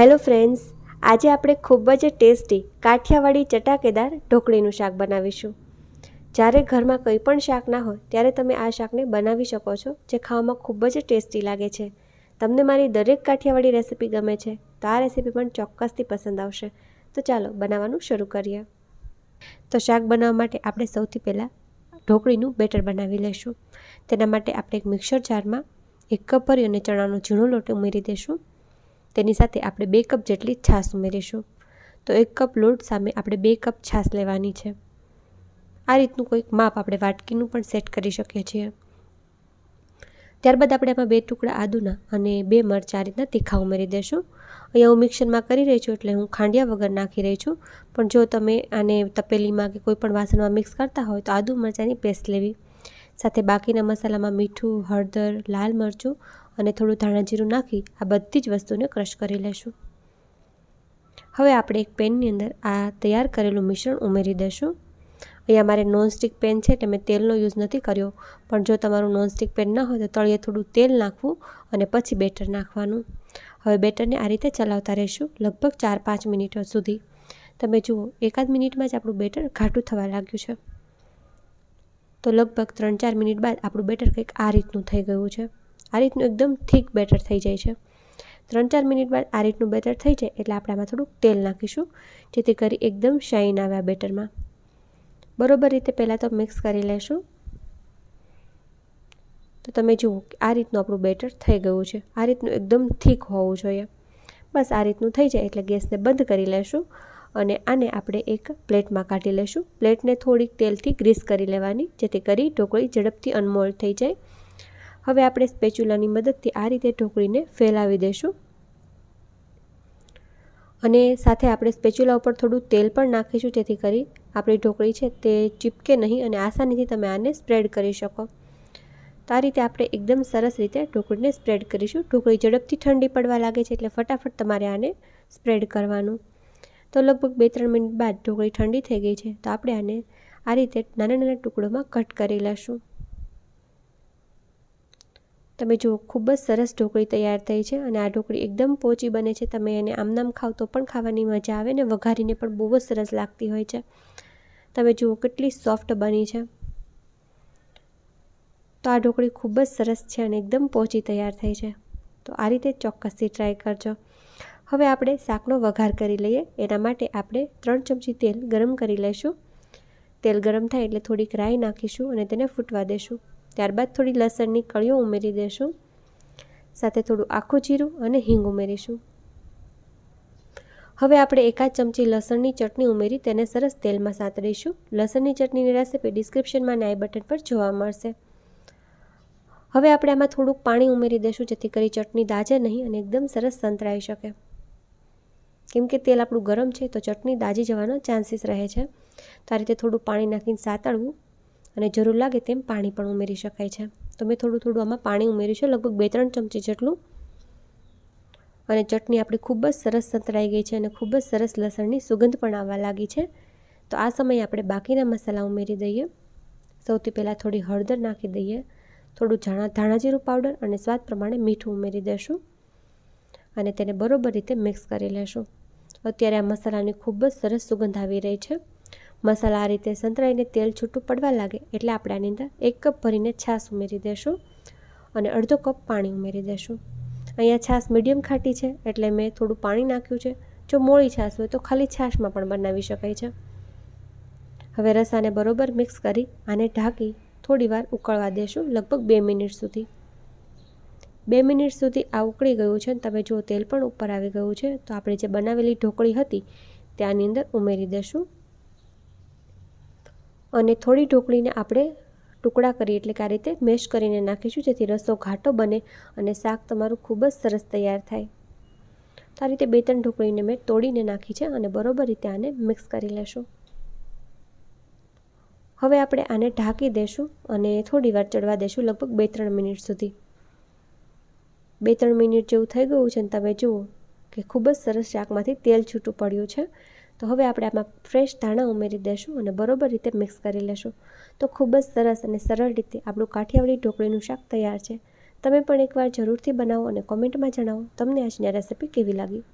Hello friends, આજે આપણે ખૂબ જ ટેસ્ટી કાઠિયાવાડી ચટાકેદાર ઢોકળીનું શાક બનાવીશું. જ્યારે ઘરમાં કંઈ પણ શાક ના હોય, ત્યારે તમે આ શાકને બનાવી શકો છો, જે ખાવામાં ખૂબ જ ટેસ્ટી લાગે છે. તમને મારી દરેક કાઠિયાવાડી રેસીપી ગમે છે, તો આ રેસીપી પણ ચોક્કસથી પસંદ આવશે. તો ચાલો, બનાવવાનું શરૂ કરીએ. તો શાક બનાવવા માટે આપણે સૌથી પહેલાં ઢોકળીનું બેટર બનાવી લઈશું. તેના માટે આપણે એક મિક્સર જારમાં એક કપ ભરી અને ચણાનો ઝીણો લોટ ઉમેરી દઈશું. તેની સાથે આપણે બે કપ જેટલી છાશ ઉમેરીશું. તો એક કપ લોટ સામે આપણે બે કપ છાશ લેવાની છે. આ રીતનું કોઈક માપ આપણે વાટકીનું પણ સેટ કરી શકીએ છીએ. ત્યારબાદ આપણે એમાં બે ટુકડા આદુના અને બે મરચાં આ રીતના તીખા ઉમેરી દઈશું અહીંયા હું મિક્સરમાં કરી રહી છું એટલે હું ખાંડિયા વગર નાખી રહી છું. પણ જો તમે આને તપેલીમાં કે કોઈ પણ વાસણમાં મિક્સ કરતા હોય તો આદુ મરચાંની પેસ્ટ લેવી. સાથે બાકીના મસાલામાં મીઠું, હળદર, લાલ મરચું અને થોડું ધાણા જીરું નાખી આ બધી જ વસ્તુને ક્રશ કરી લેશું. હવે આપણે એક પેનની અંદર આ તૈયાર કરેલું મિશ્રણ ઉમેરી દઈશું અહીંયા મારે નોનસ્ટિક પેન છે એટલે મેં તેલનો યુઝ નથી કર્યો, પણ જો તમારું નોનસ્ટિક પેન ન હોય તો તળિયે થોડું તેલ નાખવું અને પછી બેટર નાખવાનું. હવે બેટરને આ રીતે ચલાવતા રહીશું લગભગ ચાર પાંચ મિનિટો સુધી. તમે જુઓ, એકાદ મિનિટમાં જ આપણું બેટર ઘાટું થવા લાગ્યું છે. તો લગભગ ત્રણ ચાર મિનિટ બાદ આપણું બેટર કંઈક આ રીતનું થઈ ગયું છે. આ રીતનું એકદમ થીક બેટર થઈ જાય છે. ત્રણ ચાર મિનિટ બાદ આ રીતનું બેટર થઈ જાય એટલે આપણે આમાં થોડુંક તેલ નાખીશું, જેથી કરી એકદમ શાઇન આવે આ બેટરમાં. બરોબર રીતે પહેલાં તો મિક્સ કરી લેશું. તો તમે જુઓ આ રીતનું આપણું બેટર થઈ ગયું છે. આ રીતનું એકદમ થીક હોવું જોઈએ. બસ આ રીતનું થઈ જાય એટલે ગેસને બંધ કરી લેશું અને આને આપણે એક પ્લેટમાં કાઢી લઈશું પ્લેટને થોડીક તેલથી ગ્રીસ કરી લેવાની, જેથી કરી ઢોકળી ઝડપથી અનમોલ્ડ થઈ જાય. હવે આપણે સ્પેચ્યુલાની મદદથી આ રીતે ઢોકળીને ફેલાવી દઈશું અને સાથે આપણે સ્પેચ્યુલા ઉપર થોડું તેલ પણ નાખીશું, જેથી કરી આપણી ઢોકળી છે તે ચીપકે નહીં અને આસાનીથી તમે આને સ્પ્રેડ કરી શકો. તો આ રીતે આપણે એકદમ સરસ રીતે ઢોકળીને સ્પ્રેડ કરીશું. ઢોકળી ઝડપથી ઠંડી પડવા લાગે છે એટલે ફટાફટ તમારે આને સ્પ્રેડ કરવાનું. તો લગભગ બે ત્રણ મિનિટ બાદ ઢોકળી ઠંડી થઈ ગઈ છે, તો આપણે આને આ રીતે નાના નાના ટુકડોમાં કટ કરી લઈશું તમે જુઓ, ખૂબ જ સરસ ઢોકળી તૈયાર થઈ છે અને આ ઢોકળી એકદમ પોચી બને છે. તમે એને આમનામ ખાવ તો પણ ખાવાની મજા આવે ને વઘારીને પણ બહુ જ સરસ લાગતી હોય છે. તમે જુઓ કેટલી સોફ્ટ બની છે. તો આ ઢોકળી ખૂબ જ સરસ છે અને એકદમ પોચી તૈયાર થઈ છે. તો આ રીતે ચોક્કસથી ટ્રાય કરજો. હવે આપણે શાકનો વઘાર કરી લઈએ. એના માટે આપણે ત્રણ ચમચી તેલ ગરમ કરી લઈશું. તેલ ગરમ થાય એટલે થોડીક રાઈ નાખીશું અને તેને ફૂટવા દેશું. ત્યારબાદ થોડી લસણની કળીઓ ઉમેરી દેશું. સાથે થોડું આખું જીરું અને હિંગ ઉમેરીશું. હવે આપણે એકાદ ચમચી લસણની ચટણી ઉમેરી તેને સરસ તેલમાં સાતરીશું લસણની ચટણીની રેસીપી ડિસ્ક્રિપ્શનમાં નાઈ બટન પર જોવા મળશે. હવે આપણે આમાં થોડુંક પાણી ઉમેરી દઈશું જેથી કરી ચટણી દાજે નહીં અને એકદમ સરસ સંતરાઈ શકે. કેમ કે તેલ આપણું ગરમ છે તો ચટણી દાજી જવાનો ચાન્સીસ રહે છે. તો આ રીતે થોડું પાણી નાખીને સાતળવું અને જરૂર લાગે તેમ પાણી પણ ઉમેરી શકાય છે. તો મેં થોડું થોડું આમાં પાણી ઉમેર્યું છે, લગભગ બે ત્રણ ચમચી જેટલું. અને ચટણી આપણી ખૂબ જ સરસ સંતળાઈ ગઈ છે અને ખૂબ જ સરસ લસણની સુગંધ પણ આવવા લાગી છે. તો આ સમયે આપણે બાકીના મસાલા ઉમેરી દઈએ. સૌથી પહેલાં થોડી હળદર નાખી દઈએ. થોડું ધાણા ધાણાજીરું પાવડર અને સ્વાદ પ્રમાણે મીઠું ઉમેરી દેશું. અને તેને બરોબર રીતે મિક્સ કરી લેશું. અત્યારે આ મસાલાની ખૂબ જ સરસ સુગંધ આવી રહી છે. મસાલા આ રીતે સંતરાઈને તેલ છૂટું પડવા લાગે એટલે આપણે આની અંદર એક કપ ભરીને છાશ ઉમેરી દેશું અને અડધો કપ પાણી ઉમેરી દેશું. અહીંયા છાશ મીડિયમ ખાટી છે એટલે મેં થોડું પાણી નાખ્યું છે. જો મોળી છાશ હોય તો ખાલી છાશમાં પણ બનાવી શકાય છે. હવે રસાને બરોબર મિક્સ કરી આને ઢાંકી થોડીવાર ઉકળવા દેશું લગભગ બે મિનિટ સુધી. બે મિનિટ સુધી આ ઉકળી ગયું છે તમે જો તેલ પણ ઉપર આવી ગયું છે તો આપણે જે બનાવેલી ઢોકળી હતી ત્યાંની અંદર ઉમેરી દેશું. અને થોડી ઢોકળીને આપણે ટુકડા કરી એટલે કે આ રીતે મેશ કરીને નાખીશું, જેથી રસો ઘાટો બને અને શાક તમારું ખૂબ જ સરસ તૈયાર થાય. તો આ રીતે બે ત્રણ ઢોકળીને મેં તોડીને નાખી છે અને બરોબર રીતે આને મિક્સ કરી લેશું. હવે આપણે આને ઢાંકી દેશું અને થોડી વાર ચડવા દેશું લગભગ બે ત્રણ મિનિટ સુધી. બે ત્રણ મિનિટ જેવું થઈ ગયું છે ને તમે જુઓ કે ખૂબ જ સરસ શાકમાંથી તેલ છૂટું પડ્યું છે. તો હવે આપણે આમાં ફ્રેશ ધાણા ઉમેરી દઈશું અને બરોબર રીતે મિક્સ કરી લેશું. તો ખૂબ જ સરસ અને સરળ રીતે આપણું કાઠિયાવાડી ઢોકળીનું શાક તૈયાર છે. તમે પણ એકવાર જરૂરથી બનાવો અને કોમેન્ટમાં જણાવો, તમને આજની રેસીપી કેવી લાગી?